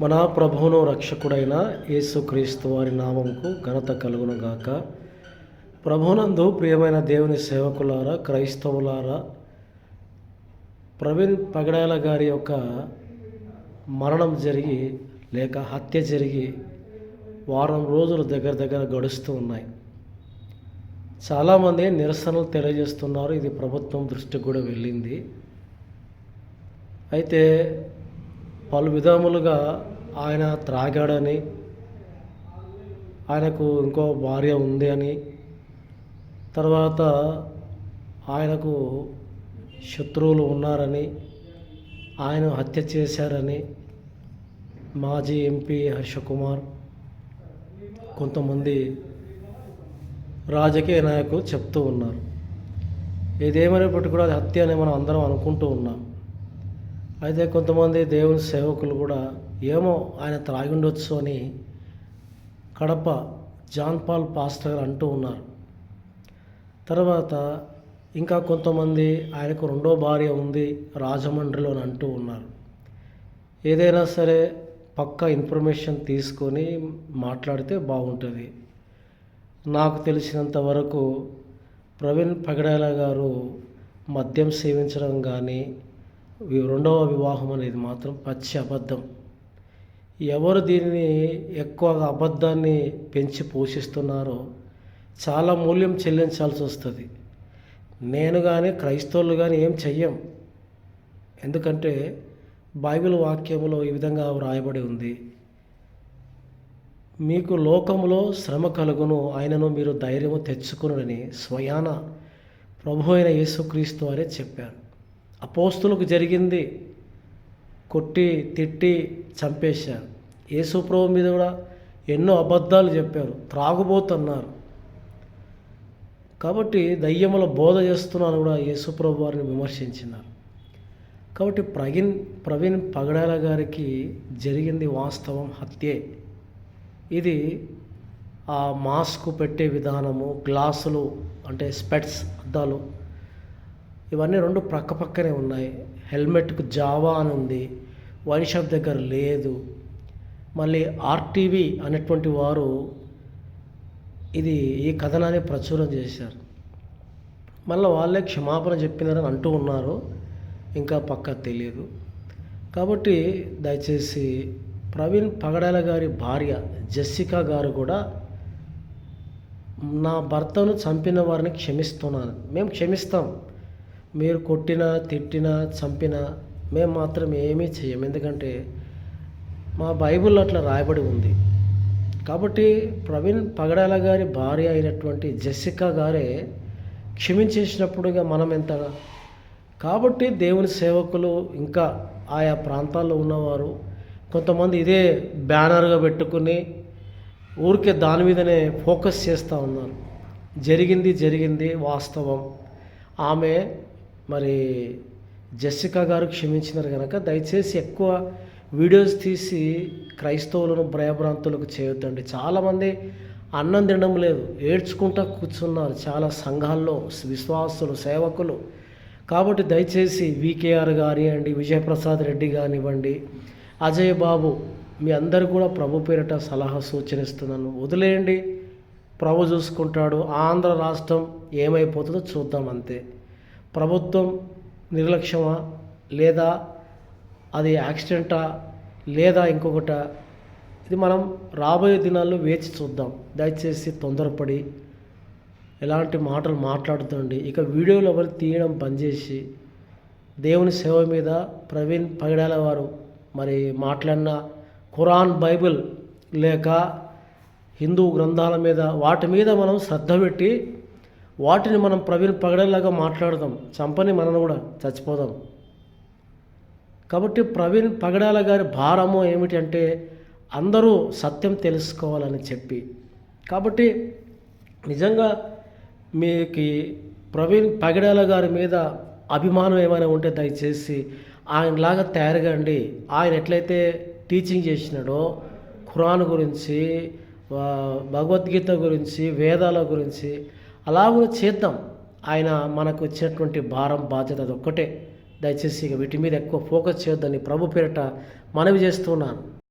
మన ప్రభువును రక్షకుడైన యేసుక్రీస్తు వారి నామంకు ఘనత కలుగునుగాక. ప్రభునందు ప్రియమైన దేవుని సేవకులారా క్రైస్తవులారా ప్రవీణ్ పగడాల గారి యొక్క మరణం జరిగి లేక హత్య జరిగి వారం రోజులు దగ్గర దగ్గర గడుస్తూ ఉన్నాయి. చాలామంది నిరసనలు తెలియజేస్తున్నారు ఇది ప్రభుత్వం దృష్టికి కూడా వెళ్ళింది. అయితే పలు విధములుగా ఆయన త్రాగాడని ఆయనకు ఇంకో భార్య ఉంది అని. తర్వాత ఆయనకు శత్రువులు ఉన్నారని ఆయన హత్య చేశారని మాజీ ఎంపీ హర్షకుమార్ కొంతమంది రాజకీయ నాయకులు చెప్తూ ఉన్నారు. ఏదేమైనప్పటికీ కూడా అది హత్య అని మనం అందరం అనుకుంటూ ఉన్నాం. అయితే కొంతమంది దేవుని సేవకులు కూడా ఏమో ఆయన త్రాగి ఉండొచ్చు అని కడప జాన్ పాల్ పాస్టర్ అంటూ ఉన్నారు. తర్వాత ఇంకా కొంతమంది ఆయనకు రెండో భార్య ఉంది రాజమండ్రిలో అని అంటూ ఉన్నారు. ఏదైనా సరే పక్క ఇన్ఫర్మేషన్ తీసుకొని మాట్లాడితే బాగుంటుంది. నాకు తెలిసినంత వరకు ప్రవీణ్ పగడాల గారు మద్యం సేవించడం కానీ రెండవ వివాహం అనేది మాత్రం పచ్చి అబద్ధం. ఎవరు దీనిని ఎక్కువగా అబద్ధాన్ని పెంచి పోషిస్తున్నారో చాలా మూల్యం చెల్లించాల్సి వస్తుంది. నేను కానీ క్రైస్తవులు కానీ ఏం చెయ్యం. ఎందుకంటే బైబిల్ వాక్యములో ఈ విధంగా వ్రాయబడి ఉంది. మీకు లోకంలో శ్రమ కలుగును ఆయనను మీరు ధైర్యము తెచ్చుకునని స్వయాన ప్రభు అయిన యేసుక్రీస్తు అనే చెప్పారు. అపోస్తులకు జరిగింది. కొట్టి తిట్టి చంపేశారు. ఏసుప్రభు మీద కూడా ఎన్నో అబద్ధాలు చెప్పారు. త్రాగుబోతున్నారు. కాబట్టి దయ్యముల బోధ చేస్తున్నాను కూడా యేసుప్రభు వారిని విమర్శించినారు. కాబట్టి ప్రవీణ్ ప్రవీణ్ పగడాల గారికి జరిగింది వాస్తవం హత్యే. ఇది ఆ మాస్క్ పెట్టే విధానము గ్లాసులు అంటే స్పెట్స్ అద్దాలు ఇవన్నీ రెండు ప్రక్క పక్కనే ఉన్నాయి. హెల్మెట్కు జావా అని ఉంది. వైన్ షాప్ దగ్గర లేదు. మళ్ళీ ఆర్టీవీ అనేటువంటి వారు ఇది ఈ కథనాన్ని ప్రచురం చేశారు. మళ్ళీ వాళ్ళే క్షమాపణ చెప్పినారని అంటూ ఉన్నారు. ఇంకా పక్క తెలియదు కాబట్టి దయచేసి ప్రవీణ్ పగడాల గారి భార్య జెస్సికా గారు కూడా నా భర్తను చంపిన వారిని క్షమిస్తున్నాను. మేము క్షమిస్తాం. మీరు కొట్టినా తిట్టినా చంపినా మేము మాత్రం ఏమీ చేయం ఎందుకంటే మా బైబిల్లో అట్లా రాయబడి ఉంది. కాబట్టి ప్రవీణ్ పగడాల గారి భార్య అయినటువంటి జెస్సికా గారే క్షమించేసినప్పుడుగా మనం ఎంత? కాబట్టి దేవుని సేవకులు ఇంకా ఆయా ప్రాంతాల్లో ఉన్నవారు కొంతమంది ఇదే బ్యానర్గా పెట్టుకుని ఊరికే దాని మీదనే ఫోకస్ చేస్తూ ఉన్నారు. జరిగింది జరిగింది వాస్తవం. ఆమె మరి జెస్సికా గారు క్షమించినారు కనుక దయచేసి ఎక్కువ వీడియోస్ తీసి క్రైస్తవులను భయభ్రాంతులకు చేయొద్దండి చాలామంది అన్నం తినడం లేదు ఏడ్చుకుంటా కూర్చున్నారు చాలా సంఘాల్లో విశ్వాసులు సేవకులు. కాబట్టి దయచేసి వికేఆర్ కానివ్వండి విజయప్రసాద్ రెడ్డి కానివ్వండి అజయ్ బాబు మీ అందరు కూడా ప్రభు పేరిట సలహా సూచనిస్తున్నాను. వదిలేయండి ప్రభు చూసుకుంటాడు ఆంధ్ర రాష్ట్రం ఏమైపోతుందో చూద్దాం అంతే. ప్రభుత్వం నిర్లక్ష్యమా? లేదా అది యాక్సిడెంటా? లేదా ఇంకొకట? ఇది మనం రాబోయే దినాల్లో వేచి చూద్దాం. దయచేసి తొందరపడి ఎలాంటి మాటలు మాట్లాడుతుండి ఇక వీడియోలు ఎవరు తీయడం బంద్ చేసి దేవుని సేవ మీద ప్రవీణ్ పగడాల వారు మరి మాట్లాడిన ఖురాన్ బైబిల్ లేక హిందూ గ్రంథాల మీద వాటి మీద మనం శ్రద్ధ పెట్టి వాటిని మనం ప్రవీణ్ పగడేలాగా మాట్లాడదాం. చంపని మనం కూడా చచ్చిపోదాం. కాబట్టి ప్రవీణ్ పగడాల గారి భారము ఏమిటి అంటే అందరూ సత్యం తెలుసుకోవాలని చెప్పి. కాబట్టి నిజంగా మీకు ప్రవీణ్ పగడాల గారి మీద అభిమానం ఏమైనా ఉంటే దయచేసి ఆయనలాగా తయారుగాండి ఆయన ఎట్లయితే టీచింగ్ చేసినాడో ఖురాన్ గురించి భగవద్గీత గురించి వేదాల గురించి అలా కూడా చేద్దాం. ఆయన మనకు ఇచ్చినటువంటి భారం బాధ్యత అది ఒక్కటే దయచేసి ఇక వీటి మీద ఎక్కువ ఫోకస్ చేయొద్దని ప్రభు పేరిట మనవి చేస్తున్నాను.